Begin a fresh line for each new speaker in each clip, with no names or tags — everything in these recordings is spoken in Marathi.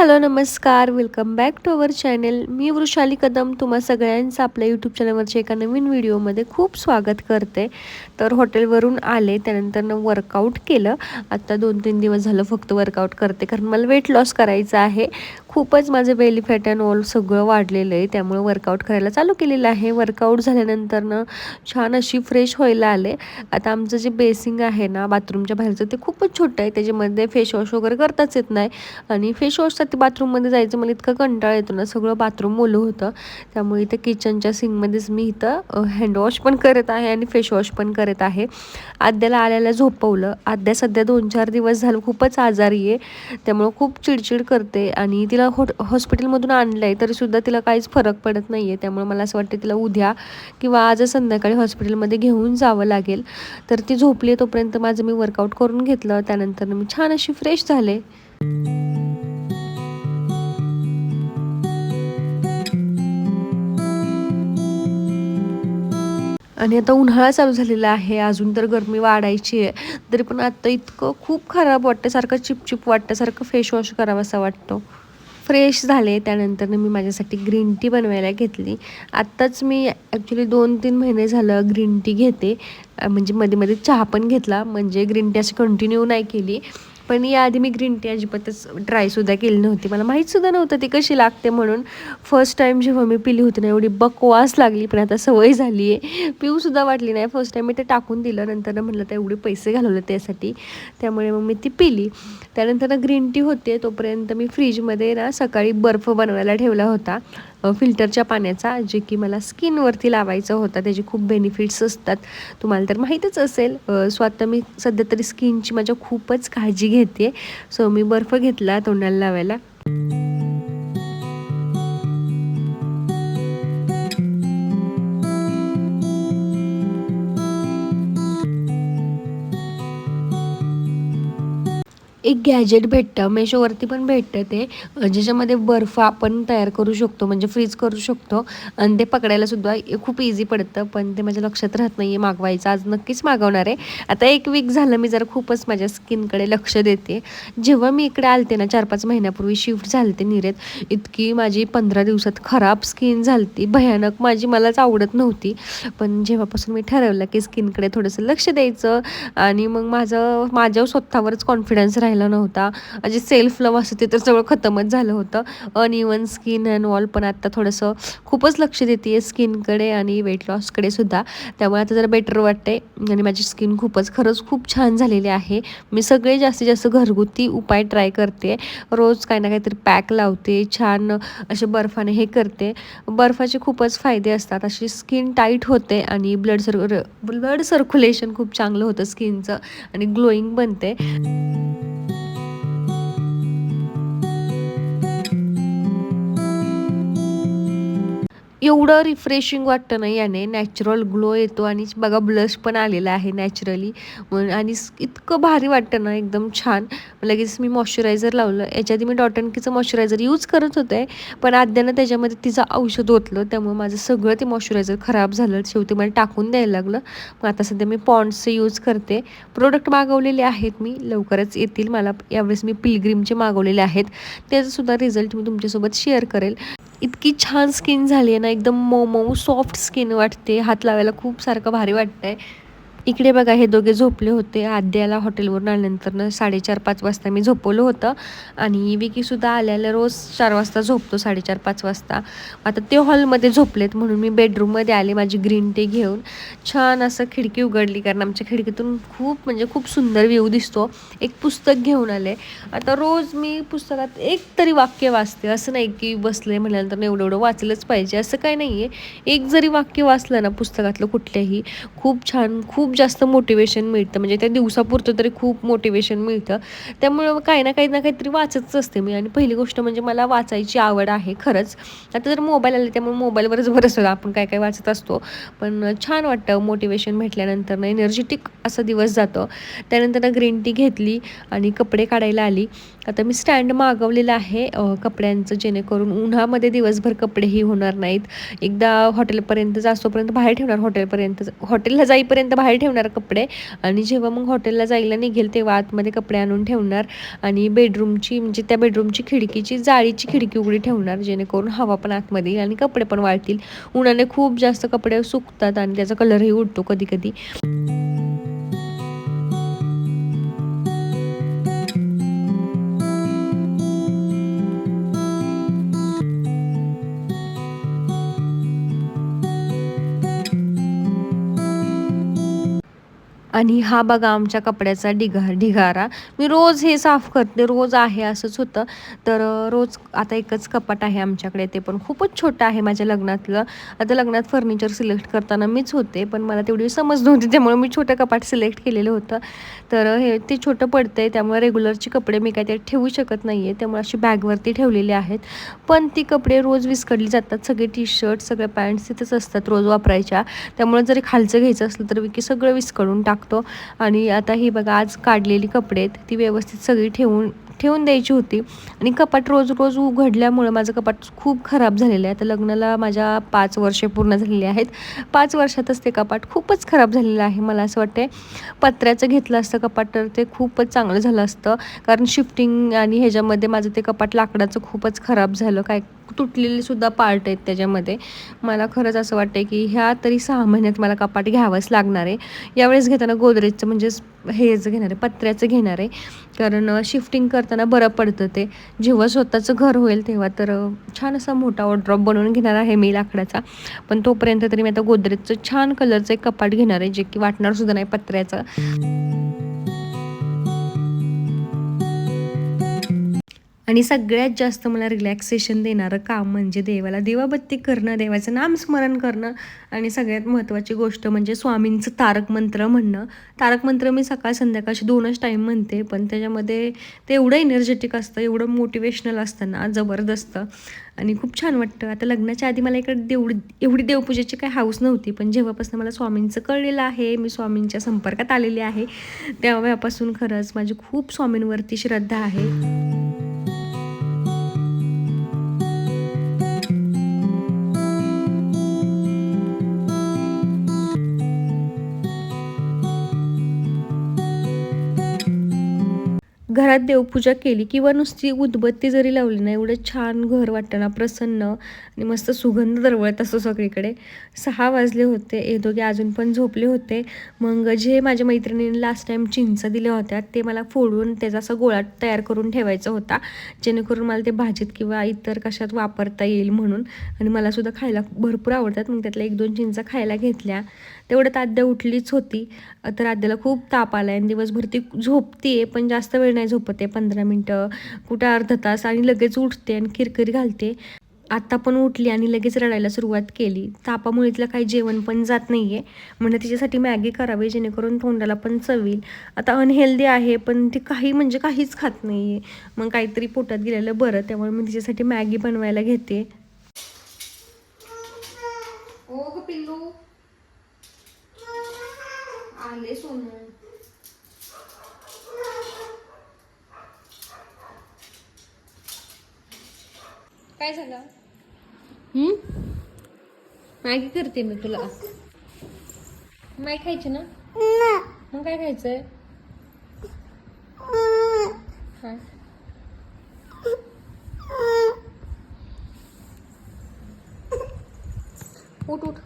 हॅलो नमस्कार. Welcome back to our channel मी वृषाली कदम. तुम्हा सगळ्यांचं आपल्या यूट्यूब चॅनलवरच्या एका नवीन व्हिडिओमध्ये खूप स्वागत करते. तर हॉटेलवरून आले त्यानंतरनं वर्कआउट केलं. आत्ता दोन तीन दिवस झालं फक्त वर्कआउट करते कारण मला वेट लॉस करायचं आहे. खूपच माझं बेली फॅट अँड ऑल सगळं वाढलेलं आहे त्यामुळे वर्कआउट करायला चालू केलेलं आहे. वर्कआउट झाल्यानंतरनं छान अशी फ्रेश व्हायला आले. आता आमचं जे बेसिंग आहे ना बाथरूमच्या बाहेरचं ते खूपच छोटं आहे. त्याच्यामध्ये फेश वॉश वगैरे करताच येत नाही. आणि फेस वॉशसाठी बाथरूममध्ये जायचं मला इतकं कंटाळा येतो ना सगळं बाथरूम ओलं होतं. त्यामुळे इथं किचनच्या सिंगमध्येच मी इथं हँडवॉश पण करत आहे आणि फेशवॉश पण करत आहे. आद्याला आल्याला झोपवलं. आद्या सध्या दोन चार दिवस झालं खूपच आजारी आहे. त्यामुळं खूप चिडचिड करते आणि तिला हो हॉस्पिटलमधून आणलं आहे तरीसुद्धा तिला काहीच फरक पडत नाही आहे त्यामुळे मला असं वाटतं तिला उद्या किंवा आज संध्याकाळी हॉस्पिटलमध्ये घेऊन जावं लागेल. तर ती झोपली तोपर्यंत माझं मी वर्कआउट करून घेतलं. त्यानंतर मी छान अशी फ्रेश झाले. आणि आता उन्हाळा चालू झालेला आहे. अजून तर गरमी वाढायची आहे. तरी पण आत्ता इतकं खूप खराब वाटतं सारखं चिपचिप वाटतं सारखं फेस वॉश करावं असं वाटतो. फ्रेश झाले त्यानंतर मी माझ्यासाठी ग्रीन टी बनवायला घेतली. आत्ताच मी ॲक्च्युली दोन तीन महिने झालं ग्रीन टी घेते. म्हणजे मध्ये मध्ये चहा पण घेतला. म्हणजे ग्रीन टी अशी कंटिन्यू नाही केली. पण याआधी मी ग्रीन टी अजिबातच ट्रायसुद्धा केली नव्हती. मला माहीतसुद्धा नव्हतं ती कशी लागते म्हणून. फर्स्ट टाईम जेव्हा मी पिली होती ना एवढी बकवास लागली पण आता सवय झाली आहे पिऊसुद्धा वाटली नाही. फर्स्ट टाईम मी ते टाकून दिलं नंतर म्हटलं तर एवढे पैसे घालवले त्यासाठी. त्यामुळे मग मी ती पिली. त्यानंतर ना ग्रीन टी होते तोपर्यंत मी फ्रीजमध्ये ना सकाळी बर्फ बनवायला ठेवला होता. फिल्टरच्या पाण्याचा जे की मला स्किनवरती लावायचं होता त्याचे खूप बेनिफिट्स असतात. तुम्हाला तर माहीतच असेल सो आता मी सध्या तरी स्किनची माझ्या खूपच काळजी घेते. सो मी बर्फ घेतला तोंडाला लावायला. एक गॅजेट भेटतं. मेशोवरती पण भेटतं ते. ज्याच्यामध्ये बर्फ आपण तयार करू शकतो म्हणजे फ्रीज करू शकतो. आणि ते पकडायला सुद्धा खूप इझी पडतं पण ते माझ्या लक्षात राहत नाही आहे मागवायचं. आज नक्कीच मागवणार आहे. आता एक वीक झालं मी जरा खूपच माझ्या स्किनकडे लक्ष देते. जेव्हा मी इकडे आलते ना चार पाच महिन्यापूर्वी शिफ्ट झालते निरेत इतकी माझी पंधरा दिवसात खराब स्किन झालती. भयानक. माझी मलाच आवडत नव्हती. पण जेव्हापासून मी ठरवलं की स्किनकडे थोडंसं लक्ष द्यायचं आणि मग माझं माझ्या स्वतःवरच कॉन्फिडन्स राहिला झाला नव्हता. म्हणजे सेल्फ लव असं ते तर सगळं खतमच झालं होतं. अनइवन स्किन अँड ऑल पण आता थोडंसं खूपच लक्ष देते आहे स्किनकडे आणि वेट लॉसकडे सुद्धा. त्यामुळे आता जरा बेटर वाटते आणि माझी स्किन खूपच खरंच खूप छान झालेली आहे. मी सगळे जास्तीत जास्त घरगुती उपाय ट्राय करते. रोज काही ना काहीतरी पॅक लावते छान असे बर्फाने हे करते. बर्फाचे खूपच फायदे असतात. अशी स्किन टाईट होते आणि ब्लड सर ब्लड सर्क्युलेशन खूप चांगलं होतं स्किनचं आणि ग्लोईंग बनते. एवढं रिफ्रेशिंग वाटतं ना याने. नॅचरल ग्लो येतो आणि बघा ब्लश पण आलेला आहे नॅचरली आणि इतकं भारी वाटतं ना एकदम छान. लगेच मी मॉइश्चरायझर लावलं. याच्या आधी मी डॉटनकीचं मॉइश्चरायझर यूज करत होते पण आद्यानं त्याच्यामध्ये तिचं औषध ओतलं. त्यामुळे माझं सगळं ते मॉइश्चरायझर खराब झालं. शेवटी मला टाकून द्यायला लागलं. मग आता सध्या मी पॉन्ड्सचे यूज करते. प्रोडक्ट मागवलेले आहेत मी. लवकरच येतील मला. यावेळेस मी पिलग्रीमचे मागवलेले आहेत. त्याचासुद्धा रिझल्ट मी तुमच्यासोबत शेअर करेल. इतकी छान स्किन झाली आहे ना एकदम मऊ मऊ सॉफ्ट स्किन वाटते. हात लावायला खूप सारखं भारी वाटतं आहे इकडे बघा हे दोघे झोपले होते. आद्याला हॉटेलवरून आल्यानंतरनं साडेचार पाच वाजता मी झोपवलं होतं. आणि विकीसुद्धा आल्याला रोज चार वाजता झोपतो साडेचार पाच वाजता. आता ते हॉलमध्ये झोपलेत म्हणून मी बेडरूममध्ये आले माझी ग्रीन टी घेऊन. छान असं खिडकी उघडली कारण आमच्या खिडकीतून खूप म्हणजे खूप सुंदर व्ह्यू दिसतो. एक पुस्तक घेऊन आले. आता रोज मी पुस्तकात एक तरी वाक्य वाचते. असं नाही की बसले म्हटल्यानंतर एवढं एवढं वाचलंच पाहिजे. असं काही नाही आहे एक जरी वाक्य वाचलं ना पुस्तकातलं कुठल्याही खूप छान खूप जास्त मोटिवेशन मिळतं. म्हणजे त्या दिवसापुरतं तरी खूप मोटिवेशन मिळतं. त्यामुळं काही ना काही ना काहीतरी वाचतच असते मी. आणि पहिली गोष्ट म्हणजे मला वाचायची आवड आहे खरंच. आता जर मोबाईल आले त्यामुळे मोबाईलवरच बरंच आपण काय काय वाचत असतो. पण छान वाटतं मोटिवेशन भेटल्यानंतर ना एनर्जेटिक असा दिवस जातो. त्यानंतर ग्रीन टी घेतली आणि कपडे काढायला आली. आता मी स्टँड मागवलेलं आहे कपड्यांचं. जेणेकरून उन्हामध्ये दिवसभर कपडेही होणार नाहीत. एकदा हॉटेलपर्यंत जास्तोपर्यंत बाहेर ठेवणार. हॉटेलपर्यंत हॉटेलला जाईपर्यंत बाहेर ठेवणार कपडे. आणि जेव्हा मग हॉटेलला जायला निघेल तेव्हा आतमध्ये कपडे आणून ठेवणार. आणि बेडरूमची म्हणजे त्या बेडरूमची खिडकीची जाळीची खिडकी उघडी ठेवणार जेणेकरून हवा पण आतमध्ये येईल आणि कपडे पण वाळतील. उन्हाने खूप जास्त कपडे सुकतात आणि त्याचा कलरही उडतो कधी कधी आणि हा बघा आमच्या कपड्याचा ढिगा ढिगारा. मी रोज हे साफ करते रोज आहे असंच होतं. तर रोज आता एकच कपाट आहे आमच्याकडे ते पण खूपच छोटं आहे माझ्या लग्नातलं. आता लग्नात फर्निचर सिलेक्ट करताना मीच होते पण मला तेवढी समज नव्हती त्यामुळे मी छोटं कपाट सिलेक्ट केलेलं होतं. तर हे ते छोटं पडतंय त्यामुळे रेग्युलरचे कपडे मी काय ते ठेवू शकत नाही आहे त्यामुळे अशी बॅगवरती ठेवलेली आहेत. पण ती कपडे रोज विस्कडली जातात सगळे टी शर्ट सगळे पॅन्ट्स तिथेच असतात रोज वापरायच्या. त्यामुळे जरी खालचं घ्यायचं असलं तर विकी सगळं विस्कडून टाकतो. आणि आता ही बघा आज काढलेली कपडे आहेत ती व्यवस्थित सगळी ठेवून ठेवून द्यायची होती. आणि कपाट रोज रोज उघडल्यामुळं माझं कपाट खूप खराब झालेलं आहे. आता लग्नाला माझ्या पाच वर्षे पूर्ण झालेली आहेत. पाच वर्षातच ते कपाट खूपच खराब झालेलं आहे मला असं वाटते पत्र्याचं घेतलं असतं कपाट तर ते खूपच चांगलं झालं असतं. कारण शिफ्टिंग आणि ह्याच्यामध्ये माझं ते कपाट लाकडाचं खूपच खराब झालं. काय तुटलेले सुद्धा पार्ट आहेत त्याच्यामध्ये. मला खरंच असं वाटतं की ह्या तरी सहा महिन्यात मला कपाट घ्यावंच लागणार आहे. यावेळेस घेताना गोदरेजचं म्हणजेच हेच घेणार आहे पत्र्याचं घेणार आहे. कारण शिफ्टिंग करताना बरं पडतं ते. जेव्हा स्वतःचं घर होईल तेव्हा तर छान असा मोठा वॉर्ड्रॉप बनवून घेणार आहे मी लाकडाचा. पण तोपर्यंत तरी मी आता गोदरेजचं छान कलरचं एक कपाट घेणार आहे जे की वाटणार सुद्धा नाही पत्र्याचं. आणि सगळ्यात जास्त मला रिलॅक्सेशन देणारं काम म्हणजे देवाला दिवाबत्ती करणं देवाचं नामस्मरण करणं आणि सगळ्यात महत्त्वाची गोष्ट म्हणजे स्वामींचं तारक मंत्र म्हणणं. तारक मंत्र मी सकाळ संध्याकाळशी दोनच टाईम म्हणते पण त्याच्यामध्ये ते एवढं एनर्जेटिक असतं एवढं मोटिवेशनल असतं ना जबरदस्त. आणि खूप छान वाटतं. आता लग्नाच्या आधी मला इकडे देवडी एवढी देवपूजेची काही हाऊस नव्हती पण जेव्हापासून मला स्वामींचं कळलेलं आहे मी स्वामींच्या संपर्कात आलेली आहे तेव्हापासून खरंच माझी खूप स्वामींवरती श्रद्धा आहे. घरात देवपूजा केली किंवा नुसती उदबत्ती जरी लावली ना एवढं छान घर वाटतं ना प्रसन्न आणि मस्त सुगंध दरवळत असतो सगळीकडे. सहा वाजले होते हे दोघे अजून पण झोपले होते. मग जे माझ्या मैत्रिणीने लास्ट टाईम चिंच दिल्या होत्या ते मला फोडून त्याचा असा गोळा तयार करून ठेवायचा होता. जेणेकरून मला ते भाजीत किंवा इतर कशात वापरता येईल म्हणून. आणि मला सुद्धा खायला भरपूर आवडतात. मग त्यातल्या एक दोन चिंचा खायला घेतल्या. तेवढ्यात आद्या उठलीच होती. तर आद्याला खूप ताप आला आणि दिवसभर ती झोपते पण जास्त वेळ नाही झोपते पंधरा मिनटं. कुठं अर्धा तास आणि लगेच उठते आणि किरकिरी घालते. आत्ता पण उठली आणि लगेच रडायला सुरुवात केली. तापामुळे तिला काही जेवण पण जात नाही आहे म्हणजे तिच्यासाठी मॅगी करावी जेणेकरून तोंडाला पण चवील. आता अनहेल्दी आहे पण ती काही म्हणजे काहीच खात नाही आहे मग काहीतरी पोटात गेलेलं बरं त्यामुळे मी तिच्यासाठी मॅगी बनवायला घेते. आले सोनू. काय झालं? हम्म? मॅगी करते मी तुला. मॅगी खायची ना. मग काय खायचंय? हा. उठ उठ.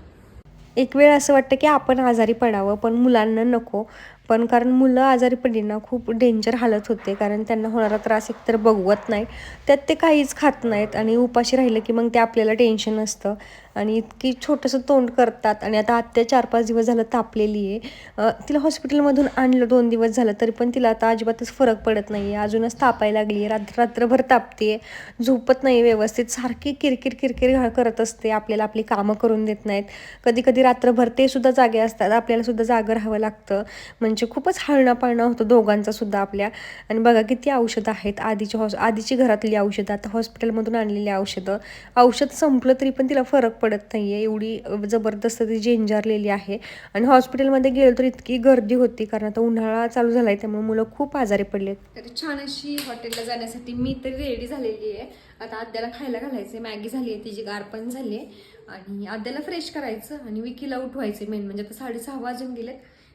एक वेळ असं वाटतं की आपण आजारी पडावं पण मुलांना नको. पण कारण मुलं आजारी पडली ना खूप डेंजर हालत होते. कारण त्यांना होणारा त्रास एकतर बघवत नाही त्यात ते काहीच खात नाहीत आणि उपाशी राहिलं की मग ते आपल्याला टेन्शन असतं. आणि इतकी छोटंसं तोंड करतात आणि आता आत्या चार पाच दिवस झालं तापलेली आहे. तिला हॉस्पिटलमधून आणलं दोन दिवस झालं तरी पण तिला आता अजिबातच फरक पडत नाही आहे अजूनच तापायला लागली आहे. रात्र रात्रभर तापते झोपत नाही व्यवस्थित. सारखी किरकिर किरकिर करत असते. आपल्याला आपली कामं करून देत नाहीत. कधी कधी रात्रभर ते सुद्धा जागे असतात. आपल्याला सुद्धा जागं राहावं लागतं. म्हणजे म्हणजे खूपच हळणं पाळणं होतं दोघांचा सुद्धा आपल्या. आणि बघा किती औषधं आहेत. आधीची हॉस आधीची घरातली औषधं आता हॉस्पिटलमधून आणलेली औषधं. औषध संपलं तरी पण तिला फरक पडत नाही आहे एवढी जबरदस्त ती झेंजारलेली आहे. आणि हॉस्पिटलमध्ये गेलो तर इतकी गर्दी होती कारण आता उन्हाळा चालू झाला आहे त्यामुळे मुलं खूप आजारी पडले तर छान अशी हॉटेलला जाण्यासाठी मी तरी रेडी झालेली आहे. आता आद्याला खायला घालायचं मॅगी झाली आहे तिची गार पण झाली आहे. आणि आद्याला फ्रेश करायचं आणि विकीला उठवायचं मेन. म्हणजे आता साडेसहा वाजून गेले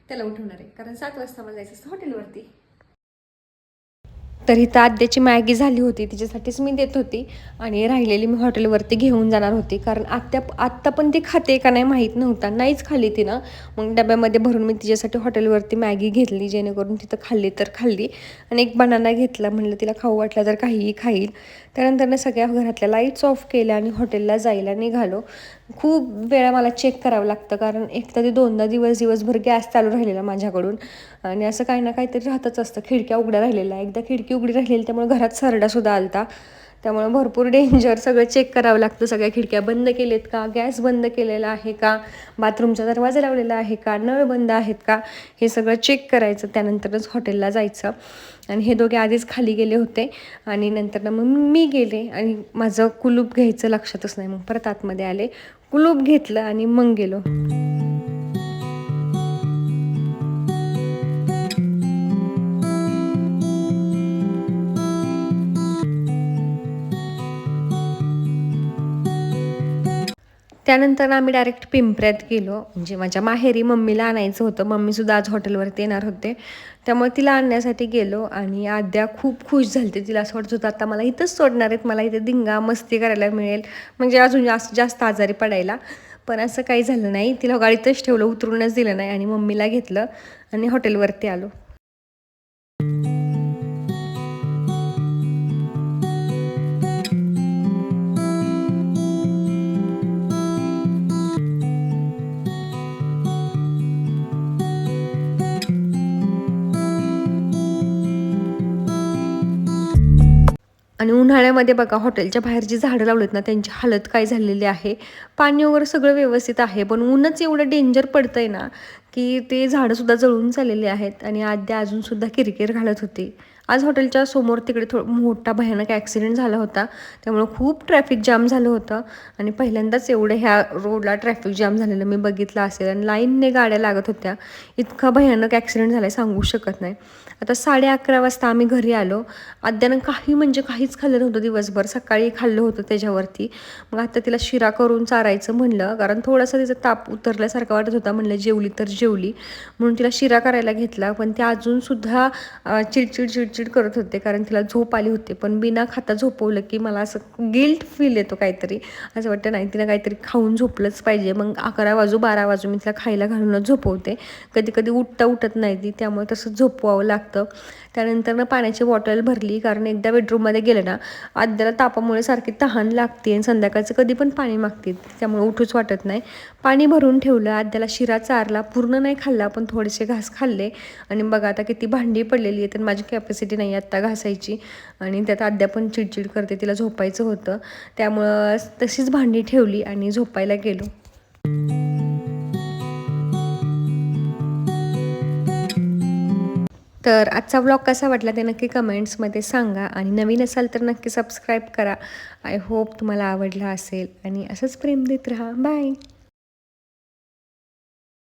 त्याला उठवणार आहे. कारण सात वाजता मला जायचं असतं हॉटेलवरती तर इथं आद्याची मॅगी झाली होती तिच्यासाठीच मी देत होती आणि राहिलेली मी हॉटेलवरती घेऊन जाणार होती. कारण आत्या आत्ता पण ती खाते का नाही माहीत नव्हता नाहीच खाल्ली तिनं. मग डब्यामध्ये भरून मी तिच्यासाठी हॉटेलवरती मॅगी घेतली जेणेकरून तिथं खाल्ली तर खाल्ली. आणि एक बनाना घेतला म्हणलं तिला खाऊ वाटला तर काहीही खाईल. त्यानंतरनं सगळ्या घरातल्या लाईट्स ऑफ केल्या आणि हॉटेलला जायला निघालो. खूप वेळा मला चेक करावं लागतं कारण एकदा ते दोनदा दिवस दिवसभर गॅस चालू राहिलेला माझ्याकडून. आणि असं काही ना काहीतरी राहतच असतं खिडक्या उघड्या राहिलेल्या. एकदा खिडकी उघडी राहिलेली त्यामुळे घरात सरडासुद्धा आलता. त्यामुळे भरपूर डेंजर सगळं चेक करावं लागतं सगळ्या खिडक्या बंद केलेत का? गॅस बंद केलेला आहे का? बाथरूमचा दरवाजा लावलेला आहे का? नळ बंद आहेत का? हे सगळं चेक करायचं त्यानंतरच हॉटेलला जायचं. आणि हे दोघे आधीच खाली गेले होते. आणि नंतर मग मी गेले आणि माझं कुलूप घ्यायचं लक्षातच नाही. मग परत आतमध्ये आले कुलूप घेतलं आणि मग गेलो. त्यानंतर आम्ही डायरेक्ट पिंपऱ्यात गेलो. म्हणजे माझ्या माहेरी मम्मीला आणायचं होतं. मम्मीसुद्धा आज हॉटेलवरती येणार होते. त्यामुळे तिला आणण्यासाठी गेलो आणि आद्या खूप खुश झाली तिला असं वाटत होतं आता मला इथंच सोडणार आहेत. मला इथे धिंगा मस्ती करायला मिळेल. म्हणजे अजून जास्त जास्त आजारी पडायला. पण असं काही झालं नाही. तिला गाडीतच ठेवलं उतरूनच दिलं नाही आणि मम्मीला घेतलं आणि हॉटेलवरती आलो. आणि उन्हाळ्यामध्ये बघा हॉटेलच्या बाहेर जी झाडं लावलेत ना त्यांची हालत काय झालेली आहे? पाणी वगैरे सगळं व्यवस्थित आहे पण ऊनच एवढं डेंजर पडतं आहे ना की ते झाडंसुद्धा जळून चाललेली आहेत आणि आद्या अजूनसुद्धा किरकिर घालत होती. आज हॉटेलच्या समोर तिकडे थोडं मोठा भयानक ॲक्सिडेंट झाला होता त्यामुळं खूप ट्रॅफिक जाम झालं होतं आणि पहिल्यांदाच एवढं ह्या रोडला ट्रॅफिक जाम झालेलं मी बघितलं असेल. आणि लाईनने गाड्या लागत होत्या. इतका भयानक ॲक्सिडेंट झाला आहे सांगू शकत नाही. आता साडे अकरा वाजता आम्ही घरी आलो. अद्यानं काही म्हणजे काहीच खाल्लं नव्हतं दिवसभर. सकाळी खाल्लं होतं त्याच्यावरती. मग आता तिला शिरा करून चारायचं म्हणलं. कारण थोडासा तिचा ताप उतरल्यासारखा वाटत होता. म्हणलं जेवली तर जेवली. म्हणून तिला शिरा करायला घेतला. पण ते अजूनसुद्धा चिडचिड चिडचिड करत होते. कारण तिला झोप आली होती. पण बिना खाता झोपवलं की मला असं गिल्ट फील येतो काहीतरी. असं वाटतं नाही तिला काहीतरी खाऊन झोपलंच पाहिजे. मग अकरा वाजू बारा वाजू मी तिला खायला घालूनच झोपवते. कधी कधी उठता उठत नाही ती. त्यामुळे तसं झोपवावं लागतं. लागतं. त्यानंतर ना पाण्याची बॉटल भरली कारण एकदा बेडरूममध्ये गेलं ना आद्याला तापामुळे सारखी तहान लागते आणि संध्याकाळचं कधी पण पाणी मागते त्यामुळे उठूच वाटत नाही. पाणी भरून ठेवलं आद्याला शिरा चारला पूर्ण नाही खाल्ला पण थोडेसे घास खाल्ले. आणि बघा आता किती भांडी पडलेली आहे तर माझी कॅपॅसिटी नाही आत्ता घासायची. आणि त्यात आद्या पण चिडचिड करते तिला झोपायचं होतं. त्यामुळं तशीच भांडी ठेवली आणि झोपायला गेलो. तर आजचा व्लॉग कसा वाटला ते नक्की कमेंट्समध्ये सांगा आणि नवीन असाल तर नक्की सबस्क्राईब करा. आय होप तुम्हाला आवडला असेल आणि असंच प्रेम देत राहा. बाय